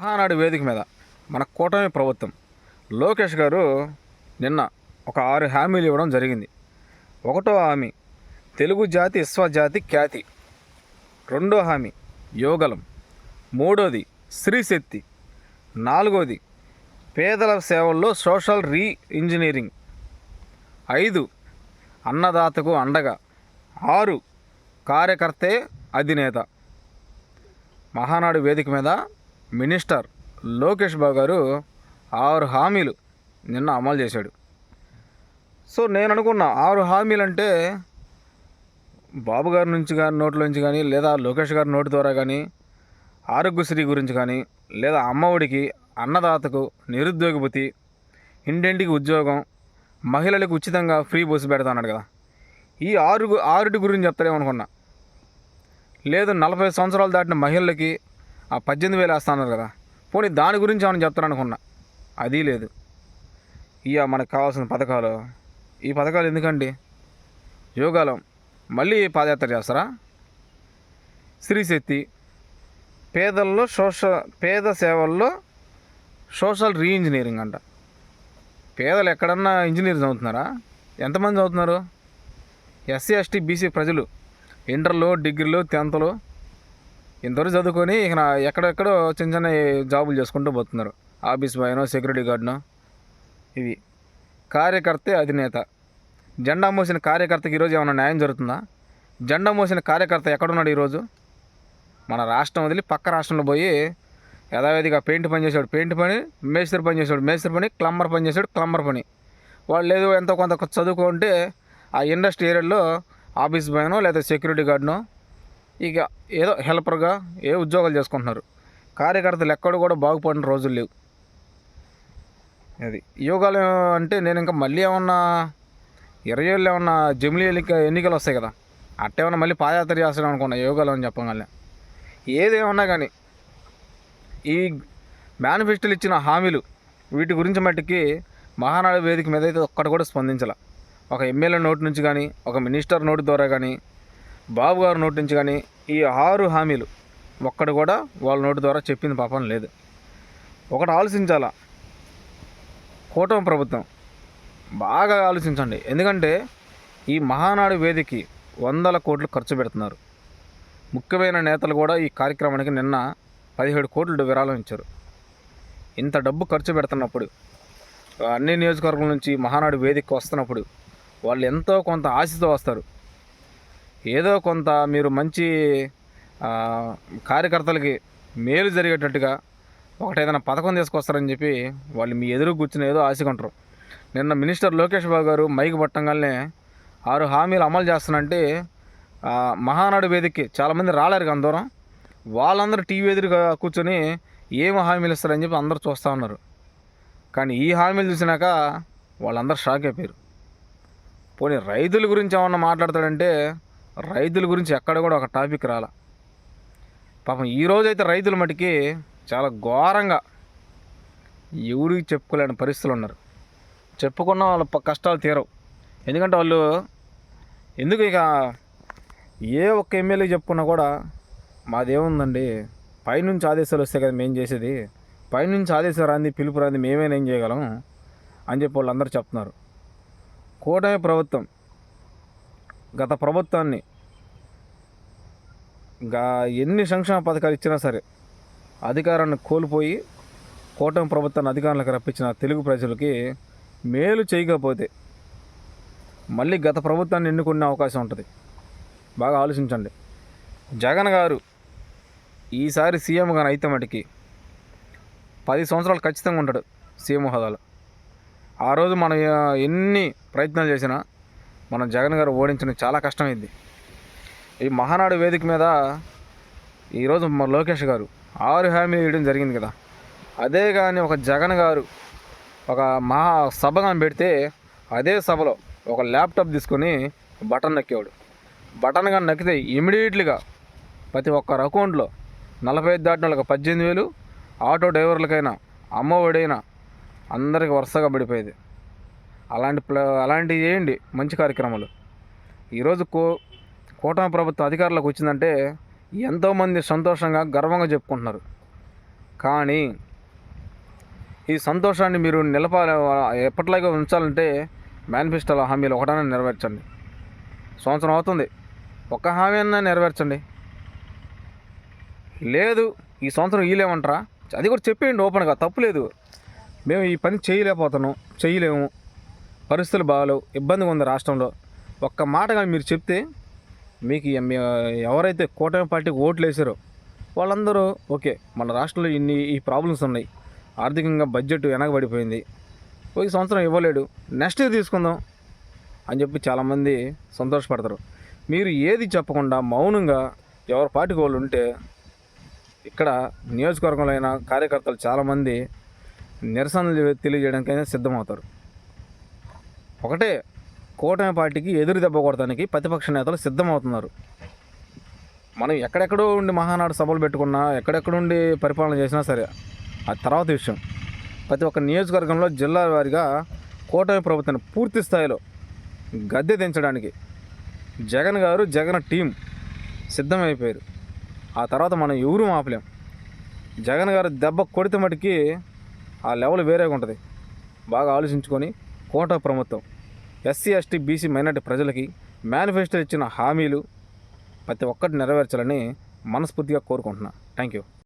మహానాడు వేదిక మీద మన కూటమి ప్రభుత్వం. లోకేష్ గారు నిన్న ఒక ఆరు హామీలు ఇవ్వడం జరిగింది. ఒకటో హామీ తెలుగు జాతి విశ్వజాతి ఖ్యాతి. రెండో హామీ యోగలం. మూడోది శ్రీశక్తి నాలుగోది పేదల సేవల్లో సోషల్ రీ ఇంజనీరింగ్ ఐదు అన్నదాతకు అండగా. ఆరు కార్యకర్తే అధినేత. మహానాడు వేదిక మీద మినిస్టర్ లోకేష్ బాబు గారు ఆరు హామీలు నిన్న అమలు చేశాడు. సో నేను అనుకున్నా ఆరు హామీలు అంటే బాబు గారి నుంచి కానీ నోట్లోంచి కానీ లేదా లోకేష్ గారి నోటి ద్వారా కానీ ఆరోగ్యశ్రీ గురించి కానీ లేదా అమ్మఒడికి అన్నదాతకు నిరుద్యోగపతి ఇంటింటికి ఉద్యోగం మహిళలకు ఉచితంగా ఫ్రీ బస్సు పెడతాన్నాడు కదా. ఈ ఆరు ఆరుటి గురించి చెప్తారేమనుకున్నా? లేదు నలభై సంవత్సరాలు దాటిన మహిళలకి ఆ పద్దెనిమిది వేలు వేస్తున్నారు కదా. పోనీ దాని గురించి ఏమైనా చెప్తారనుకున్నా. అది లేదు. ఇక మనకు కావాల్సిన పథకాలు. ఈ పథకాలు ఎందుకండి? యోగాలం. మళ్ళీ పాదయాత్ర చేస్తారా? స్త్రీశక్తి పేదల్లో సోషల్ పేద సేవల్లో సోషల్ రీ ఇంజనీరింగ్ అంట. పేదలు ఎక్కడన్నా ఇంజనీర్ చదువుతున్నారా ఎంతమంది చదువుతున్నారు? ఎస్సీ ఎస్టీ బీసీ ప్రజలు. ఇంటర్లో డిగ్రీలో టెన్త్లో ఇంతవరకు చదువుకొని ఇక ఎక్కడెక్కడో చిన్న చిన్న జాబులు చేసుకుంటూ పోతున్నారు. ఆఫీస్ బాయ్నో సెక్యూరిటీ గార్డ్నో ఇవి. కార్యకర్తే అధినేత. జెండా మోసిన కార్యకర్తకి ఈరోజు ఏమైనా న్యాయం జరుగుతుందా? జెండా మోసిన కార్యకర్త ఎక్కడున్నాడు ఈరోజు? మన రాష్ట్రం వదిలి పక్క రాష్ట్రంలో పోయి యథావిధిగా పెయింట్ పని చేసాడు పెయింట్ పని మేస్త్రి పని చేసాడు మేస్త్రి పని క్లంబర్ పని చేసాడు క్లంబర్ పని. వాళ్ళు ఏదో ఎంతో కొంత చదువుకుంటే ఆ ఇండస్ట్రీ ఏరియాలో ఆఫీస్ బాయ్నో లేదా సెక్యూరిటీ గార్డ్నో ఇక ఏదో హెల్పర్గా ఏ ఉద్యోగాలు చేసుకుంటున్నారు. కార్యకర్తలు ఎక్కడ కూడా బాగుపడిన రోజులు లేవు. అది యోగాలు అంటే నేను ఇంకా మళ్ళీ ఏమన్నా ఇరవై ఏళ్ళు ఏమన్నా జమిలీ ఎన్నికలు వస్తాయి కదా అట్టేమన్నా మళ్ళీ పాదయాత్ర చేస్తాను అనుకున్నా యోగాలు అని చెప్పగలే ఏదేమన్నా కానీ ఈ మేనిఫెస్టోలు ఇచ్చిన హామీలు వీటి గురించి మట్టుకి మహానాడు వేదిక మీద అయితే ఒక్కటి కూడా స్పందించాల. ఒక ఎమ్మెల్యే నోటి నుంచి కానీ ఒక మినిస్టర్ నోటి ద్వారా కానీ బాబు గారి నోటి నుంచి కానీ ఈ ఆరు హామీలు ఒక్కడు కూడా వాళ్ళ నోటి ద్వారా చెప్పింది పాపం లేదు. ఒకటి ఆలోచించాలా? కూటమి ప్రభుత్వం. బాగా ఆలోచించండి. ఎందుకంటే ఈ మహానాడు వేదికకి వందల కోట్లు ఖర్చు పెడుతున్నారు. ముఖ్యమైన నేతలు కూడా ఈ కార్యక్రమానికి నిన్న పదిహేడు కోట్లు విరాళం ఇచ్చారు. ఇంత డబ్బు ఖర్చు పెడుతున్నప్పుడు అన్ని నియోజకవర్గాల నుంచి మహానాడు వేదికకి వస్తున్నప్పుడు వాళ్ళు ఎంతో కొంత ఆశతో వస్తారు. ఏదో కొంత మీరు మంచి కార్యకర్తలకి మేలు జరిగేటట్టుగా ఒకటి ఏదైనా పథకం తీసుకొస్తారని చెప్పి వాళ్ళు మీ ఎదురు కూర్చుని ఏదో ఆశగా ఉంటారు నిన్న మినిస్టర్ లోకేష్ బాబు గారు మైక్ పట్టంగానే ఆరు హామీలు అమలు చేస్తానంటే మహానాడు వేదికకి చాలామంది రాలేరు కదా దూరం వాళ్ళందరూ టీవీ ఎదురుగా కూర్చొని ఏం హామీలు ఇస్తారని చెప్పి అందరూ చూస్తూ ఉన్నారు. కానీ ఈ హామీలు చూసినాక వాళ్ళందరూ షాక్ అయిపోయారు. పోనీ రైతుల గురించి ఏమన్నా మాట్లాడతాడంటే రైతుల గురించి ఎక్కడ కూడా ఒక టాపిక్ రాలా. పాపం ఈ రోజైతే రైతుల మటుకి చాలా ఘోరంగా ఎవరికి చెప్పుకోలేని పరిస్థితులు ఉన్నారు. చెప్పుకున్న వాళ్ళ కష్టాలు తీరవు. ఎందుకంటే వాళ్ళు ఎందుకు ఇక ఏ ఒక్క ఎమ్మెల్యే చెప్పుకున్నా కూడా మాదేముందండి పైనుంచి ఆదేశాలు వస్తే కదా మేము చేసేది పైనుంచి ఆదేశాలు రాంది పిలుపు రాంది మేమేం ఏం చేయగలం అని చెప్పి వాళ్ళందరూ చెప్తున్నారు. కూటమి ప్రభుత్వం గత ప్రభుత్వాన్ని ఇంకా ఎన్ని సంక్షేమ పథకాలు ఇచ్చినా సరే అధికారాన్ని కోల్పోయి కూటమి ప్రభుత్వాన్ని అధికారంలోకి రప్పించిన తెలుగు ప్రజలకి మేలు చేయకపోతే మళ్ళీ గత ప్రభుత్వాన్ని ఎన్నుకునే అవకాశం ఉంటుంది. బాగా ఆలోచించండి. జగన్ గారు ఈసారి సీఎం కానీ అయితే మటుకి పది సంవత్సరాలు ఖచ్చితంగా ఉంటాడు సీఎం హోదాలో. ఆ రోజు మనం ఎన్ని ప్రయత్నాలు చేసినా మనం జగన్ గారు ఓడించడం చాలా కష్టమైంది. ఈ మహానాడు వేదిక మీద ఈరోజు మా లోకేష్ గారు ఆరు హామీ వేయడం జరిగింది కదా. అదే కానీ ఒక జగన్ గారు ఒక మహా సభ కానీ పెడితే అదే సభలో ఒక ల్యాప్టాప్ తీసుకొని బటన్ నొక్కేవాడు. బటన్ కానీ నొక్కితే ఇమీడియట్లీగా ప్రతి ఒక్కరి అకౌంట్లో నలభై ఐదు దాటిన వాళ్ళకి పద్దెనిమిది వేలు ఆటో డ్రైవర్లకైనా అమ్మఒడైనా అందరికి వరుసగా పడిపోయేది. అలాంటి ప్ల అలాంటివి చేయండి మంచి కార్యక్రమాలు. ఈరోజు కో కూటమి ప్రభుత్వం అధికారులకు వచ్చిందంటే ఎంతోమంది సంతోషంగా గర్వంగా చెప్పుకుంటున్నారు. కానీ ఈ సంతోషాన్ని మీరు నిలపాలి ఎప్పటిలాగే ఉంచాలంటే మేనిఫెస్టోలో హామీలు ఒకటైనా నెరవేర్చండి. సంవత్సరం అవుతుంది. ఒక్క హామీ అయినా నెరవేర్చండి. లేదు ఈ సంవత్సరం వీలేమంటారా అది కూడా చెప్పేయండి ఓపెన్గా తప్పులేదు మేము ఈ పని చేయలేకపోతున్నాం చేయలేము. పరిస్థితులు బాగాలేవు ఇబ్బందిగా ఉంది రాష్ట్రంలో. ఒక్క మాటగా మీరు చెప్తే మీకు ఎవరైతే కూటమి పార్టీకి ఓట్లు వేసారో వాళ్ళందరూ ఓకే మన రాష్ట్రంలో ఇన్ని ఈ ప్రాబ్లమ్స్ ఉన్నాయి. ఆర్థికంగా బడ్జెట్ వెనకబడిపోయింది. ఒక సంవత్సరం ఇవ్వలేడు. నెక్స్ట్ ఇయర్ తీసుకుందాం అని చెప్పి చాలామంది సంతోషపడతారు. మీరు ఏది చెప్పకుండా మౌనంగా ఎవరి పార్టీకి వాళ్ళు ఉంటే ఇక్కడ నియోజకవర్గంలో అయిన కార్యకర్తలు చాలామంది నిరసనలు తెలియజేయడానికైనా సిద్ధమవుతారు. ఒకటే కూటమి పార్టీకి ఎదురు దెబ్బ కొడటానికి ప్రతిపక్ష నేతలు సిద్ధమవుతున్నారు. మనం ఎక్కడెక్కడో ఉండి మహానాడు సభలు పెట్టుకున్నా ఎక్కడెక్కడుండి పరిపాలన చేసినా సరే ఆ తర్వాత విషయం. ప్రతి ఒక్క నియోజకవర్గంలో జిల్లా వారిగా కూటమి ప్రభుత్వాన్ని పూర్తి స్థాయిలో గద్దె దించడానికి జగన్ గారు జగన్ టీం సిద్ధమైపోయారు. ఆ తర్వాత మనం ఎవరు ఆపలేం జగన్ గారు దెబ్బ కొడితే మటుకి ఆ లెవెల్ వేరేగా ఉంటుంది బాగా ఆలోచించుకొని కోట ప్రభుత్వం ఎస్సీ ఎస్టీ బీసీ మైనార్టీ ప్రజలకి మేనిఫెస్టో ఇచ్చిన హామీలు ప్రతి ఒక్కటి నెరవేర్చాలని మనస్ఫూర్తిగా కోరుకుంటున్నా. Thank you